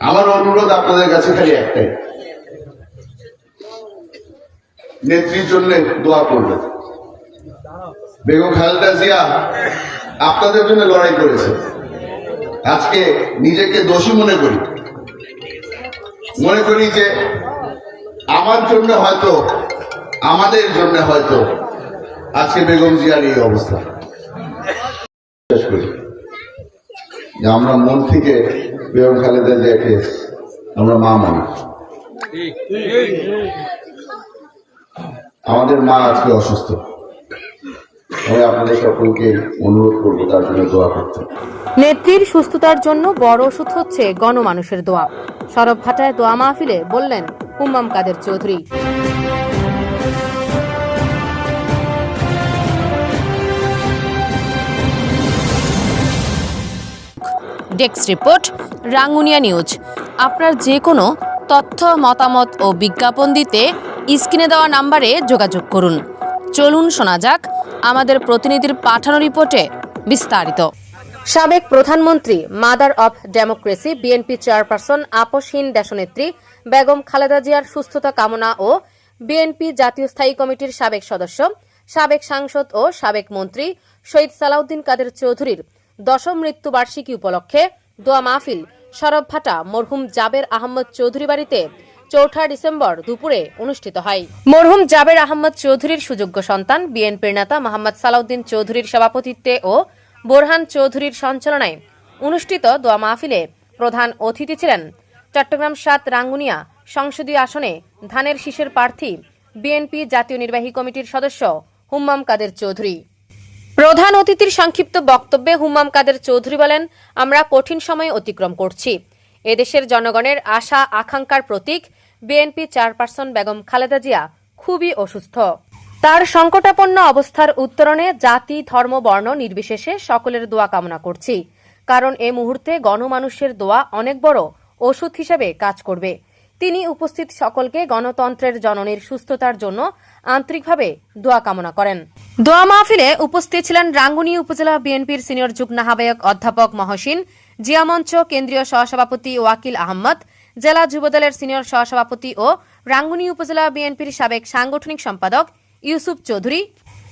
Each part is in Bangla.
আমার অনুরোধ আপনাদের কাছে খালি একটাই। নেত্রীর জন্য দোয়া করবেন। বেগম খালেদা জিয়া আপনাদের জন্য লড়াই করেছে। আজকে নিজেকে দোষী মনে করি। মনে করি যে আমার জন্য হয়তো, আমাদের জন্য হয়তো আজকে বেগম জিয়ার এই অবস্থা। আমরা মন থেকে বেগম খালেদা জিয়াকে আমরা মা মানি। আমাদের মা আজকে অসুস্থ। আমি আপনাদের সকলকে অনুরোধ করব, তার জন্য দোয়া করতে। নেত্রীর সুস্থতার জন্য বড় ওষুধ হচ্ছে গণমানুষের দোয়া। সরব ভাটায় দোয়া মাহফিলে বললেন Hummam Quader Chowdhury. Desk report, Rangunia news. আপনার যে কোনো তথ্য, মতামত ও বিজ্ঞাপন দিতে স্ক্রিনে দেওয়া নাম্বারে যোগাযোগ করুন। চলুন শোনা যাক আমাদের প্রতিনিধির পাঠানো রিপোর্টে বিস্তারিত। সাবেক প্রধানমন্ত্রী, mother of democracy, BNP chairperson আপসহীন দেশনেত্রী বেগম খালেদা জিয়ার সুস্থতা কামনা ও বিএনপি জাতীয় স্থায়ী কমিটির সাবেক সদস্য, সাবেক সাংসদ ও সাবেক মন্ত্রী শহীদ সালাউদ্দিন কাদের চৌধুরীর দশম মৃত্যুবার্ষিকী উপলক্ষে দোয়া মাহফিল। সরব ভাটা মরহুম জাবের আহমদ চৌধুরী বাড়িতে চৌঠা ডিসেম্বর দুপুরে অনুষ্ঠিত হয়। মরহুম জাবের আহমদ চৌধুরীর সুযোগ্য সন্তান, বিএনপির নেতা মোহাম্মদ সালাউদ্দিন চৌধুরীর সভাপতিত্বে ও বোরহান চৌধুরীর সঞ্চালনায় অনুষ্ঠিত দোয়া মাহফিলে প্রধান অতিথি ছিলেন চট্টগ্রাম সাত রাঙ্গুনিয়া সংসদীয় আসনে ধানের শীষের প্রার্থী, বিএনপি জাতীয় নির্বাহী কমিটির সদস্য হুম্মাম কাদের চৌধুরী। প্রধান অতিথির সংক্ষিপ্ত বক্তব্যে হুমাম কাদের চৌধুরী বলেন, আমরা কঠিন সময় অতিক্রম করছি। এদেশের জনগণের আশা, আকাঙ্ক্ষার প্রতীক, বিএনপি চেয়ারপারসন বেগম খালেদা জিয়া খুবই অসুস্থ। তার সংকটাপন্ন অবস্থার উত্তরণে জাতি, ধর্ম, বর্ণ নির্বিশেষে সকলের দোয়া কামনা করছি। কারণ এ মুহূর্তে গণমানুষের দোয়া অনেক বড় ওষুধ হিসেবে কাজ করবে। তিনি উপস্থিত সকলকে গণতন্ত্রের জননীর সুস্থতার জন্য আন্তরিকভাবে দোয়া কামনা করেন। দোয়া মাহফিলে উপস্থিত ছিলেন রাঙ্গুনি উপজেলা বিএনপির সিনিয়র যুগ্ম আহ্বায়ক অধ্যাপক মহসিন জিয়ামঞ্চ কেন্দ্রীয় সহসভাপতি ওয়াকিল আহমদ, জেলা যুবদলের সিনিয়র সহসভাপতি ও রাঙ্গুনি উপজেলা বিএনপির সাবেক সাংগঠনিক সম্পাদক ইউসুফ চৌধুরী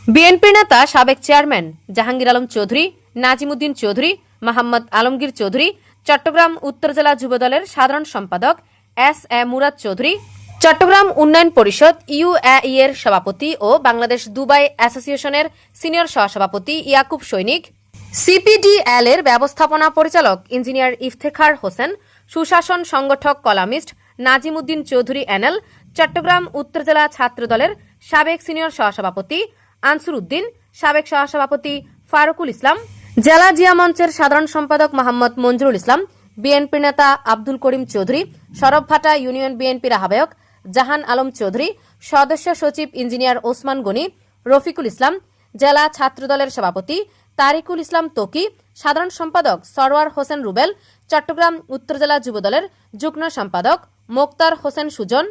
বিএনপির নেতা সাবেক চেয়ারম্যান জাহাঙ্গীর আলম চৌধুরী, নাজিমুদ্দিন চৌধুরী, মোহাম্মদ আলমগীর চৌধুরী, চট্টগ্রাম উত্তর জেলা যুবদলের সাধারণ সম্পাদক এস এ মুরাদ চৌধুরী চট্টগ্রাম উন্নয়ন পরিষদ ইউএই এর সভাপতি ও বাংলাদেশ দুবাই অ্যাসোসিয়েশনের সিনিয়র সহসভাপতি ইয়াকুব সৈনিক। সিপিডিএল এর ব্যবস্থাপনা পরিচালক ইঞ্জিনিয়ার ইফতেখার হোসেন, সুশাসন সংগঠক কলামিস্ট নাজিমুদ্দিন চৌধুরী এনএল চট্টগ্রাম উত্তর জেলা ছাত্রদলের সাবেক সিনিয়র সহসভাপতি আনসুর উদ্দিন, সাবেক সহসভাপতি ফারুকুল ইসলাম, জেলা জিয়া মঞ্চের সাধারণ সম্পাদক মোহাম্মদ মঞ্জুরুল ইসলাম বিএনপি নেতা আব্দুল করিম চৌধুরী, সরব ভাটা ইউনিয়ন বিএনপির আহ্বায়ক জাহান আলম চৌধুরী, সদস্য সচিব ইঞ্জিনিয়ার ওসমান গনি, রফিকুল ইসলাম, জেলা ছাত্রদলের সভাপতি তারিকুল ইসলাম তোকি, সাধারণ সম্পাদক সরওয়ার হোসেন রুবেল, চট্টগ্রাম উত্তর জেলা যুবদলের যুগ্ম সম্পাদক মোক্তার হোসেন সুজন,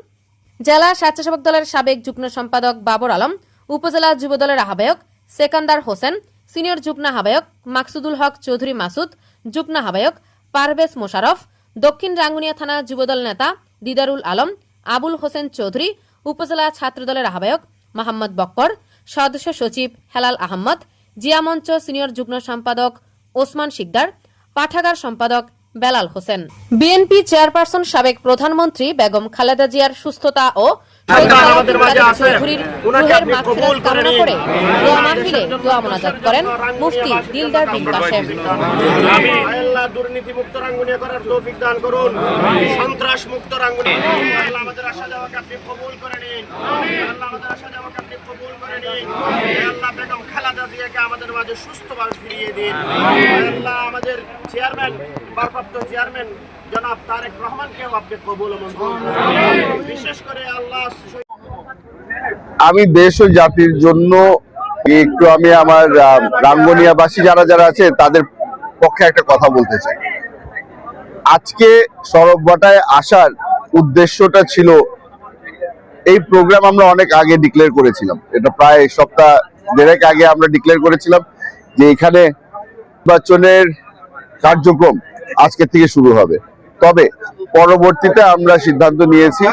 জেলা স্বেচ্ছাসেবক দলের সাবেক যুগ্ম সম্পাদক বাবর আলম, উপজেলা যুবদলের আহ্বায়ক সেকান্দার হোসেন, সিনিয়র যুগ্ম আহ্বায়ক মাকসুদুল হক চৌধুরী মাসুদ, যুগ্ম আহ্বায়ক পারভেজ মোশারফ, দক্ষিণ রাঙ্গুনিয়া থানা যুবদল নেতা দিদারুল আলম আবুল হোসেন চৌধুরী, উপজেলা ছাত্রদলের আহ্বায়ক মাহমদ বক্কর, সদস্য সচিব হেলাল আহমদ জিয়া মঞ্চ সিনিয়র যুগ্ম সম্পাদক ওসমান শিকদার, পাঠাগার সম্পাদক বেলাল হোসেন। বিএনপি চেয়ারপারসন সাবেক প্রধানমন্ত্রী বেগম খালেদা জিয়ার সুস্থতা ও আমাদের মাঝে আছেন। উনাকে আপনি কবুল করে নিন। দোয়া মাহফিলে দোয়া মোনাজাত করেন মুফতি দিলদার বিন কাশেম। আমি আল্লাহ দুর্নীতি মুক্ত রাঙ্গুনিয়া করার তৌফিক দান করুন। সন্ত্রাস মুক্ত রাঙ্গুনিয়া আল্লাহ আমাদের আশা যাওয়াকে আপনি কবুল করে নিন। আল্লাহ আমাদের আশা যাওয়াকে আপনি কবুল করে নিন। আল্লাহ বেগম খালেদা জিয়াকে আমাদের মাঝে সুস্থভাবে ফিরিয়ে দিন। আল্লাহ আমাদের চেয়ারম্যান ভারপ্রাপ্ত চেয়ারম্যান জনাব তারেক রহমানকেও আপনি কবুল। বিশেষ করে আল্লাহ আমি দেশ ও জাতির জন্য একটু আমি আমার রাঙ্গনিয়াবাসী যারা যারা আছে তাদের পক্ষে একটা কথা বলতে চাই। আজকে সরববাটায় আসার উদ্দেশ্যটা ছিল এই প্রোগ্রাম আমরা অনেক আগে ডিক্লেয়ার করেছিলাম। এটা প্রায় সপ্তাহ দেড়েক আগে আমরা ডিক্লেয়ার করেছিলাম যে এখানে নির্বাচনের কার্যক্রম আজকে থেকে শুরু হবে। তবে পরবর্তীতে আমরা সিদ্ধান্ত নিয়েছি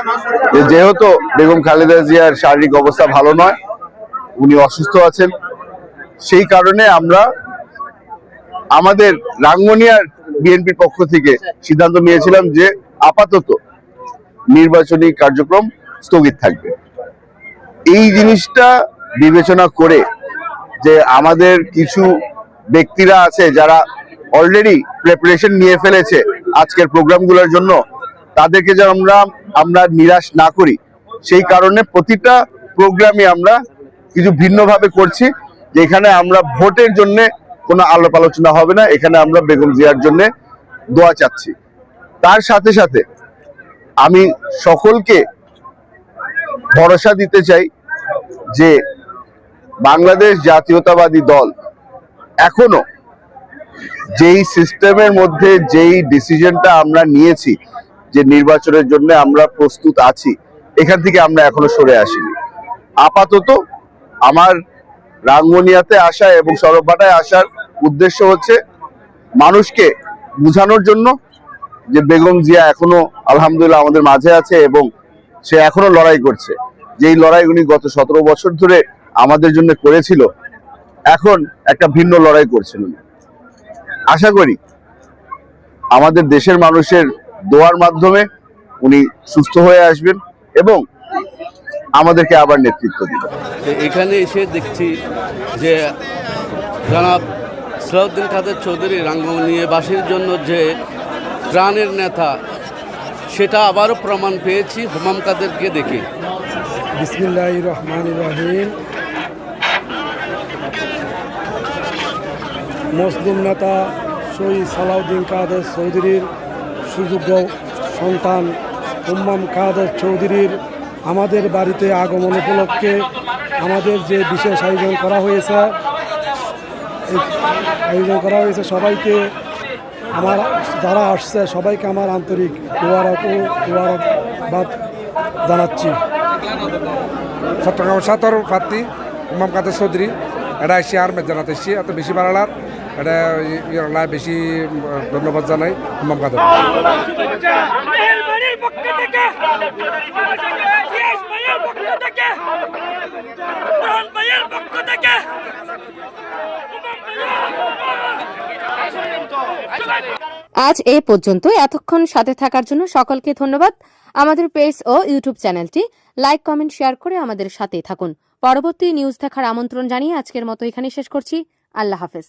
যেহেতু বেগম খালেদা জিয়ার শারীরিক অবস্থা ভালো নয়, উনি অসুস্থ আছেন, সেই কারণে আমরা আমাদের রাঙ্গনিয়ার বিএনপির পক্ষ থেকে সিদ্ধান্ত নিয়েছিলাম যে আপাতত নির্বাচনী কার্যক্রম স্থগিত থাকবে। এই জিনিসটা বিবেচনা করে যে আমাদের কিছু ব্যক্তিরা আছে যারা অলরেডি প্রিপারেশন নিয়ে ফেলেছে আজকের প্রোগ্রামগুলোর জন্য। তাদেরকে যেন আমরা আমরা নিরাশ না করি। সেই কারণে প্রতিটা প্রোগ্রামই আমরা কিছু ভিন্নভাবে করছি, যেখানে আমরা ভোটের জন্য কোনো আলাপ আলোচনা হবে না, এখানে আমরা বেগম জিয়ার জন্য দোয়া চাচ্ছি। তার সাথে সাথে আমি সকলকে ভরসা দিতে চাই যে বাংলাদেশ জাতীয়তাবাদী দল এখনও যেই সিস্টেমের মধ্যে যেই ডিসিশনটা আমরা নিয়েছি যে নির্বাচনের জন্য আমরা প্রস্তুত আছি, এখান থেকে আমরা এখনও সরে আসিনি। আপাতত আমার রাঙ্গনিয়াতে আসা এবং সরববাটায় আসার উদ্দেশ্য হচ্ছে মানুষকে বুঝানোর জন্য যে বেগম জিয়া এখনও আলহামদুলিল্লাহ আমাদের মাঝে আছে এবং সে এখনও লড়াই করছে। যেই লড়াই উনি গত সতেরো বছর ধরে আমাদের জন্য করেছিল, এখন একটা ভিন্ন লড়াই করছেন উনি। আশা করি আমাদের দেশের মানুষের দোয়ার মাধ্যমে উনি সুস্থ হয়ে আসবেন এবং আমাদেরকে আবার নেতৃত্ব দিবেন। তো এখানে এসে দেখছি যে জনাব সালাউদ্দিন কাদের চৌধুরী রাঙ্গনিয়াবাসীর জন্য যে প্রাণের নেতা সেটা আবারও প্রমাণ পেয়েছি। হুমাম কাদেরকে দেখে। বিসমিল্লাহ রহমান রহিম। মুসলিম নেতা শহীদ সালাউদ্দিন কাদের চৌধুরীর সুযোগ্য সন্তান উম্মাম কাদের চৌধুরীর আমাদের বাড়িতে আগমন উপলক্ষে আমাদের যে বিশেষ আয়োজন করা হয়েছে আয়োজন করা হয়েছে, সবাইকে আমার, যারা আসছে, সবাইকে আমার আন্তরিক মোবারক জানাচ্ছি। চট্টগ্রাম সাতর প্রার্থী ইমাম কাদের চৌধুরী এটা এসে আর জানাতে এসছি, এত বেশি বাড়ালার। এটা বেশি ধন্যবাদ জানাই। ইমাম কাদের আজ এই পর্যন্ত এতক্ষণ সাথে থাকার জন্য সকলকে ধন্যবাদ। আমাদের পেজ ও ইউটিউব চ্যানেলটি লাইক কমেন্ট শেয়ার করে আমাদের সাথেই থাকুন। পরবর্তী নিউজ দেখার আমন্ত্রণ জানিয়ে আজকের মতো এখানে শেষ করছি। আল্লাহ হাফেজ।